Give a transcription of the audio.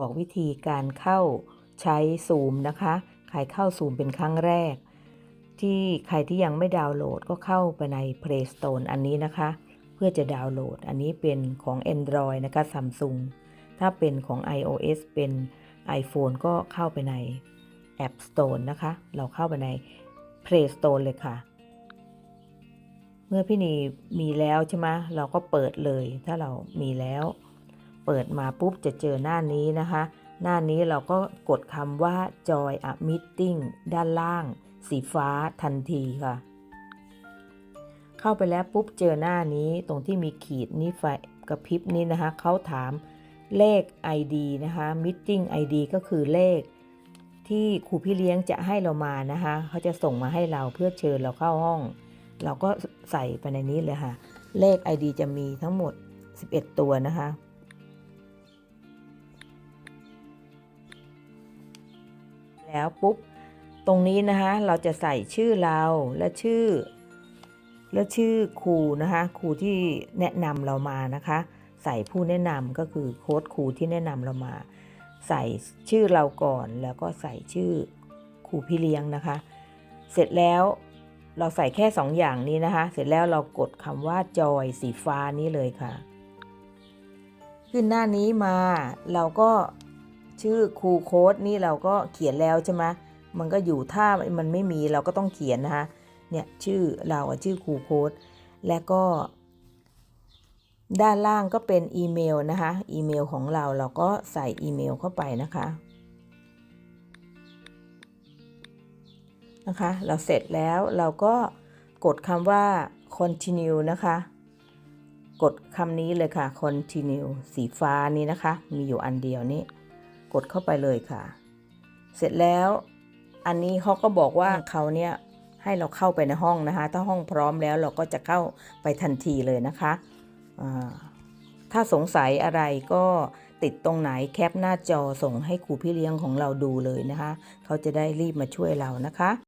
บอกวิธีการเข้าใช้ซูมนะคะ ใครเข้าซูมเป็นครั้งแรก ที่ใครที่ยังไม่ดาวน์โหลดก็เข้าไปใน Play Store อันนี้นะคะ เพื่อจะดาวน์โหลด อันนี้เป็นของ Android นะคะ Samsung ถ้าเป็นของ iOS เป็น iPhone ก็เข้าไปใน App Store นะคะ เราเข้าไปใน Play Store เลยค่ะ เมื่อพี่นีมีแล้วใช่ไหมเราก็เปิดเลย ถ้าเรามีแล้ว เปิดมาปุ๊บจะเจอหน้านี้นะคะ หน้านี้เราก็กดคำว่า Joy a Meeting ด้านล่าง สีฟ้าทันทีค่ะ เข้าไปแล้วปุ๊บเจอหน้านี้ตรงที่มีขีดนี้ไฟกระพริบนี้นะคะ เขาถามเลข ID นะคะ Meeting ID ก็คือเลขที่ครูพี่เลี้ยงจะให้เรามานะคะ เขาจะส่งมาให้เราเพื่อเชิญเราเข้าห้อง เราก็ใส่ไปในนี้เลยค่ะ เลข ID จะมีทั้งหมด 11 ตัวนะคะ แล้วปุ๊บ ตรงนี้นะคะเราจะใส่ชื่อเราและชื่อ และชื่อครูนะคะครูที่แนะนำเรามานะคะ ใส่ผู้แนะนำก็คือโค้ดครูที่แนะนำเรามา ใส่ชื่อเราก่อนแล้วก็ใส่ชื่อครูพี่เลี้ยงนะคะ เสร็จแล้วเราใส่แค่สองอย่างนี้นะคะ เสร็จแล้วเรากดคำว่าจอยสีฟ้านี้เลยค่ะ ขึ้นหน้านี้มาเราก็ ชื่อครูโค้ดนี่เราก็เขียนแล้วใช่ไหมมันก็อยู่ถ้ามันไม่มีเราก็ต้องเขียนนะคะเนี่ยชื่อเราอะชื่อครูโค้ดและก็ ด้านล่างก็เป็นอีเมลนะคะอีเมลของเราเราก็ใส่อีเมลเข้าไปนะคะนะคะ เราเสร็จแล้วเราก็กดคำว่า continue นะคะ กดคำนี้เลยค่ะ continue สีฟ้านี้นะคะ มีอยู่อันเดียวนี้ กดเข้าไปเลยค่ะ เสร็จแล้วอันนี้เขาก็บอกว่าเขาเนี่ยให้เราเข้าไปในห้องนะคะ ถ้าห้องพร้อมแล้วเราก็จะเข้าไปทันทีเลยนะคะอ่าถ้าสงสัยอะไรก็ติดตรงไหนแคปหน้าจอส่งให้ครูพี่เลี้ยงของเราดูเลยนะคะ เขาจะได้รีบมาช่วยเรานะคะ